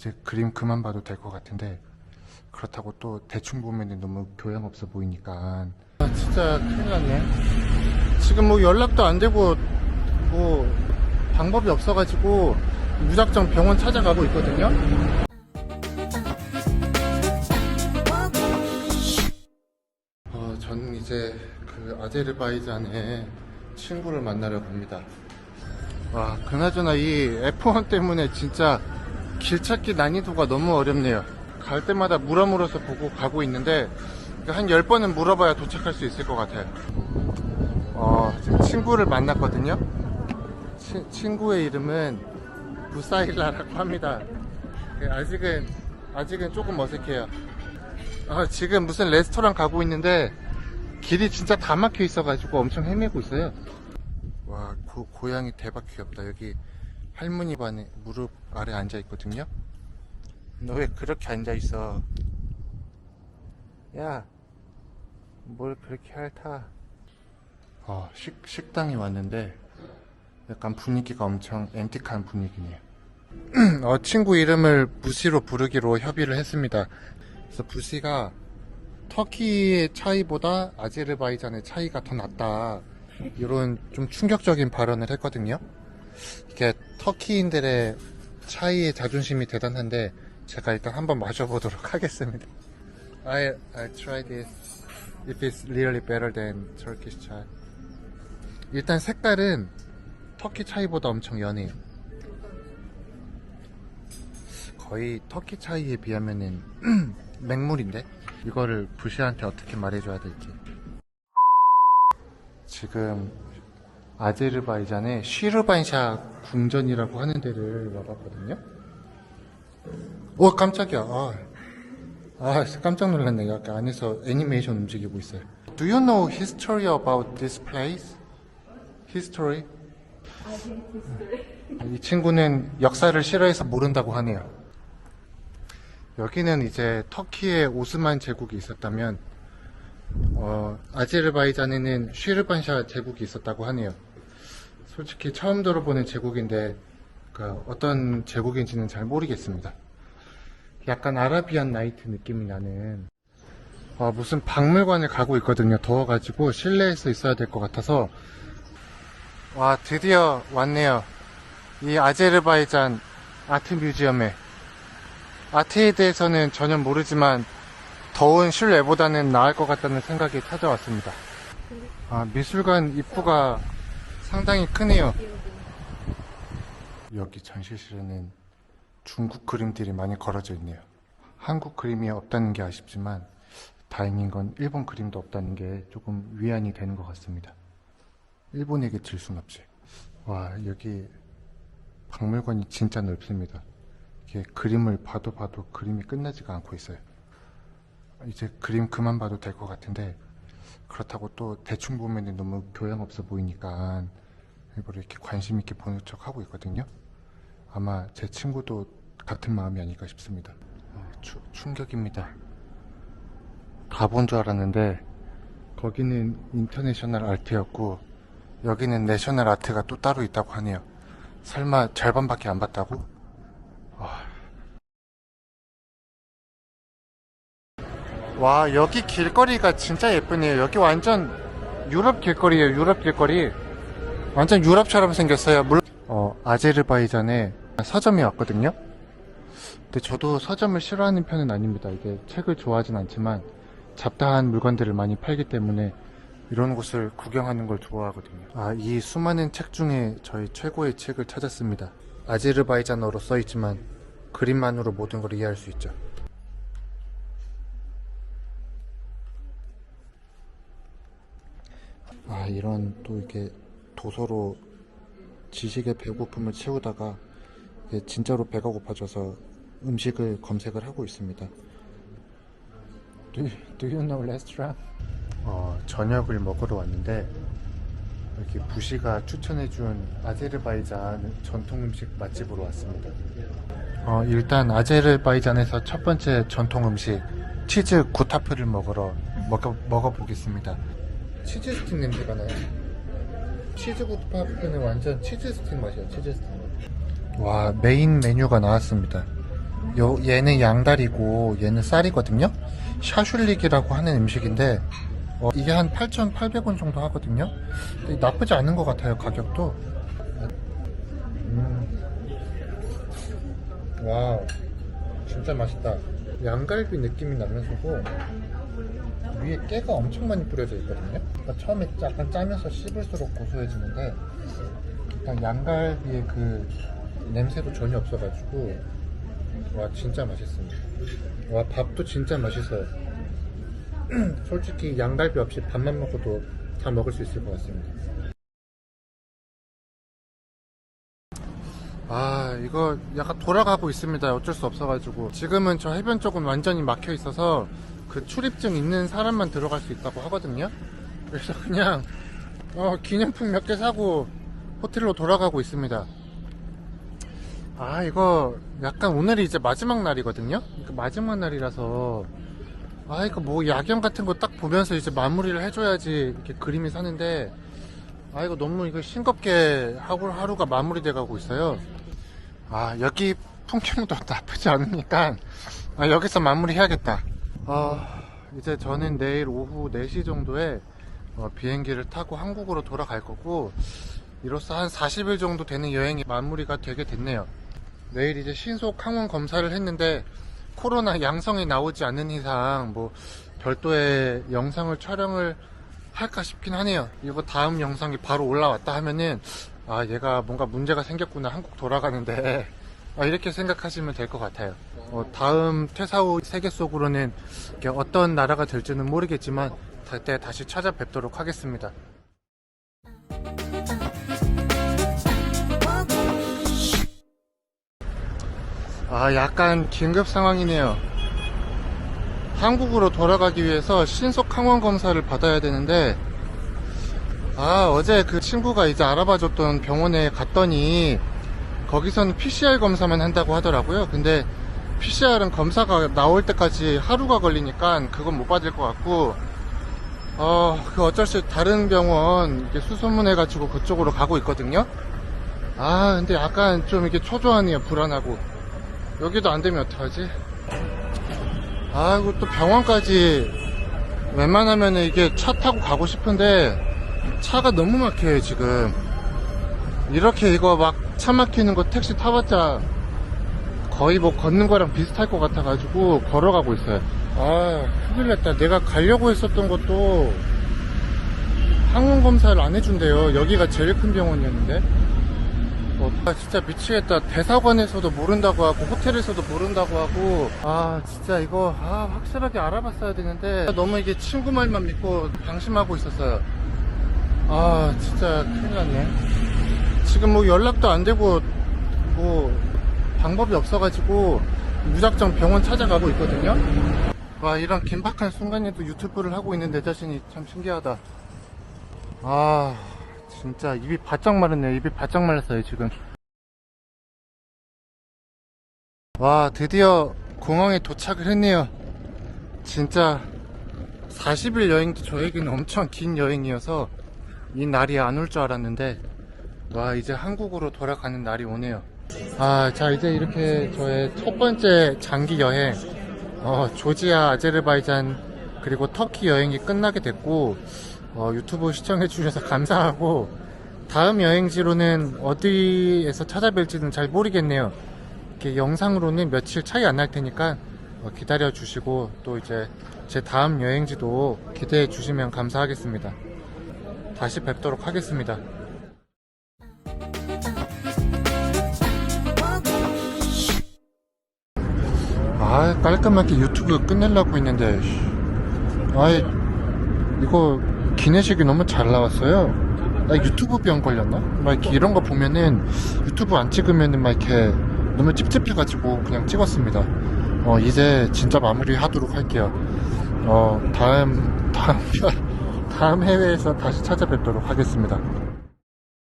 이제 그림 그만 봐도 될 것 같은데 그렇다고 또 대충 보면 너무 교양 없어 보이니까. 아 진짜 큰일 났네. 지금 뭐 연락도 안 되고 뭐 방법이 없어가지고 무작정 병원 찾아가고 있거든요. 어, 저는 이제 그 아제르바이잔에 친구를 만나러 갑니다. 와 그나저나 이 F1 때문에 진짜 길 찾기 난이도가 너무 어렵네요. 갈 때마다 물어물어서 보고 가고 있는데 한 10번은 물어봐야 도착할 수 있을 것 같아요. 어, 지금 친구를 만났거든요. 치- 친구의 이름은 부사일라라고 합니다. 네, 아직은 아직은 조금 어색해요. 아, 지금 무슨 레스토랑 가고 있는데 길이 진짜 다 막혀 있어가지고 엄청 헤매고 있어요. 와, 고, 고양이 대박 귀엽다. 여기 할머니 반에 무릎 아래 앉아 있거든요. 너 왜 그렇게 앉아 있어? 야, 뭘 그렇게 핥아? 어, 식, 식당에 왔는데 약간 분위기가 엄청 앤틱한 분위기네요. 어, 친구 이름을 부시로 부르기로 협의를 했습니다. 그래서 부시가 터키의 차이보다 아제르바이잔의 차이가 더 낫다. 이런 좀 충격적인 발언을 했거든요. 이게 터키인들의 차이의 자존심이 대단한데 제가 일단 한번 마셔보도록 하겠습니다. I I try this if it's really better than Turkish chai. 일단 색깔은 터키 차이보다 엄청 연해요. 거의 터키 차이에 비하면은 맹물인데 이거를 부시한테 어떻게 말해줘야 될지. 지금 아제르바이잔의 쉬르반샤 궁전이라고 하는 데를 와봤거든요. 오 깜짝이야. 아, 아 깜짝 놀랐네. 여기 안에서 애니메이션 움직이고 있어요. Do you know history about this place? History? 이 친구는 역사를 싫어해서 모른다고 하네요. 여기는 이제 터키의 오스만 제국이 있었다면 어, 아제르바이잔에는 쉬르반샤 제국이 있었다고 하네요. 솔직히 처음 들어보는 제국인데 그 어떤 제국인지는 잘 모르겠습니다. 약간 아라비안 나이트 느낌이 나는 어, 무슨 박물관을 가고 있거든요. 더워가지고 실내에서 있어야 될 것 같아서 와 드디어 왔네요. 이 아제르바이잔 아트 뮤지엄에 아트에 대해서는 전혀 모르지만 더운 실내보다는 나을 것 같다는 생각이 찾아왔습니다. 아, 미술관 입구가 상당히 크네요. 여기 전시실에는 중국 그림들이 많이 걸어져 있네요. 한국 그림이 없다는 게 아쉽지만 다행인 건 일본 그림도 없다는 게 조금 위안이 되는 것 같습니다. 일본에게 질 순 없지. 와, 여기 박물관이 진짜 넓습니다. 이게 그림을 봐도 봐도 그림이 끝나지가 않고 있어요. 이제 그림 그만 봐도 될 것 같은데 그렇다고 또 대충 보면 너무 교양 없어 보이니까 일부러 이렇게 관심 있게 보는 척 하고 있거든요. 아마 제 친구도 같은 마음이 아닐까 싶습니다. 어, 추- 충격입니다. 가본 줄 알았는데 거기는 인터내셔널 아트였고 여기는 내셔널 아트가 또 따로 있다고 하네요. 설마 절반밖에 안 봤다고? 와 여기 길거리가 진짜 예쁘네요. 여기 완전 유럽 길거리예요 유럽 길거리. 완전 유럽처럼 생겼어요. 물... 어 아제르바이잔에 서점이 왔거든요. 근데 저도 서점을 싫어하는 편은 아닙니다. 이게 책을 좋아하진 않지만 잡다한 물건들을 많이 팔기 때문에 이런 곳을 구경하는 걸 좋아하거든요. 아 이 수많은 책 중에 저희 최고의 책을 찾았습니다. 아제르바이잔어로 써있지만 그림만으로 모든 걸 이해할 수 있죠 아, 이런 또 이렇게 도서로 지식의 배고픔을 채우다가 진짜로 배가 고파져서 음식을 검색을 하고 있습니다. Do, do you know restaurant? 어, 저녁을 먹으러 왔는데 여기 부시가 추천해준 아제르바이잔 전통 음식 맛집으로 왔습니다. 어, 일단 아제르바이잔에서 첫 번째 전통 음식 치즈 구타프를 먹으러 먹어, 먹어보겠습니다. 치즈 스틱 냄새가 나요. 치즈 구타프는 완전 치즈 스틱 맛이야, 치즈 스틱 맛. 와, 메인 메뉴가 나왔습니다. 요, 얘는 양다리고 얘는 쌀이거든요. 샤슐릭이라고 하는 음식인데 어, 이게 한 8,800원 정도 하거든요. 나쁘지 않은 것 같아요 가격도. 음. 와우, 진짜 맛있다. 양갈비 느낌이 나면서도 위에 깨가 엄청 많이 뿌려져 있거든요. 그러니까 처음에 약간 짜면서 씹을수록 고소해지는데 일단 양갈비의 그 냄새도 전혀 없어가지고 와 진짜 맛있습니다. 와 밥도 진짜 맛있어요. 솔직히 양갈비 없이 밥만 먹어도 다 먹을 수 있을 것 같습니다. 아 이거 약간 돌아가고 있습니다. 어쩔 수 없어가지고 지금은 저 해변 쪽은 완전히 막혀 있어서 그 출입증 있는 사람만 들어갈 수 있다고 하거든요. 그래서 그냥 어, 기념품 몇 개 사고 호텔로 돌아가고 있습니다. 아 이거 약간 오늘이 이제 마지막 날이거든요. 그러니까 마지막 날이라서 아 이거 뭐 야경 같은 거 딱 보면서 이제 마무리를 해줘야지 이렇게 그림이 사는데 아 이거 너무 이거 싱겁게 하루 하루가 마무리돼 가고 있어요. 아 여기 풍경도 나쁘지 않으니까 아, 여기서 마무리해야겠다. 아 이제 저는 내일 오후 4시 정도에 어, 비행기를 타고 한국으로 돌아갈 거고 이로써 한 40일 정도 되는 여행이 마무리가 되게 됐네요. 내일 이제 신속 항원 검사를 했는데 코로나 양성이 나오지 않는 이상 뭐 별도의 영상을 촬영을 할까 싶긴 하네요. 이거 다음 영상이 바로 올라왔다 하면은 아 얘가 뭔가 문제가 생겼구나 한국 돌아가는데 아, 이렇게 생각하시면 될 것 같아요. 어, 다음 퇴사 후 세계 속으로는 어떤 나라가 될지는 모르겠지만 그때 다시 찾아뵙도록 하겠습니다. 아, 약간 긴급 상황이네요. 한국으로 돌아가기 위해서 신속 항원 검사를 받아야 되는데, 아, 어제 그 친구가 이제 알아봐줬던 병원에 갔더니, 거기서는 PCR 검사만 한다고 하더라고요. 근데 PCR은 검사가 나올 때까지 하루가 걸리니까 그건 못 받을 것 같고, 어, 그 어쩔 수 다른 병원 이렇게 수소문해 가지고 그쪽으로 가고 있거든요. 아, 근데 약간 좀 이게 초조하네요. 불안하고. 여기도 안 되면 어떡하지? 아이고, 또 병원까지 웬만하면 이게 차 타고 가고 싶은데 차가 너무 막혀요, 지금. 이렇게 이거 막 차 막히는 거 택시 타봤자 거의 뭐 걷는 거랑 비슷할 것 같아가지고 걸어가고 있어요. 아, 큰일 났다. 내가 가려고 했었던 것도 항원 검사를 안 해준대요. 여기가 제일 큰 병원이었는데. 어, 아, 진짜 미치겠다. 대사관에서도 모른다고 하고, 호텔에서도 모른다고 하고, 아, 진짜 이거, 아, 확실하게 알아봤어야 되는데, 너무 이게 친구 말만 믿고 방심하고 있었어요. 아, 진짜 큰일 났네. 지금 뭐 연락도 안 되고, 뭐, 방법이 없어가지고, 무작정 병원 찾아가고 있거든요. 와, 이런 긴박한 순간에도 유튜브를 하고 있는 내 자신이 참 신기하다. 아, 진짜 입이 바짝 마르네요. 입이 바짝 말랐어요, 지금. 와, 드디어 공항에 도착을 했네요. 진짜 40일 여행도 저에게는 엄청 긴 여행이어서 이 날이 안 올 줄 알았는데 와, 이제 한국으로 돌아가는 날이 오네요. 아, 자, 이제 이렇게 저의 첫 번째 장기 여행, 어, 조지아, 아제르바이잔, 그리고 터키 여행이 끝나게 됐고, 어, 유튜브 시청해 주셔서 감사하고, 다음 여행지로는 어디에서 찾아뵐지는 잘 모르겠네요. 이렇게 영상으로는 며칠 차이 안 날 테니까 어, 기다려 주시고, 또 이제 제 다음 여행지도 기대해 주시면 감사하겠습니다. 다시 뵙도록 하겠습니다. 깔끔하게 유튜브 끝내려고 했는데 씨. 아이 이거 기내식이 너무 잘 나왔어요 나 유튜브 병 걸렸나? 막 이렇게 이런 거 보면은 유튜브 안 찍으면은 막 이렇게 너무 찝찝해가지고 그냥 찍었습니다 어 이제 진짜 마무리 하도록 할게요 어 다음 다음 다음 해외에서 다시 찾아뵙도록 하겠습니다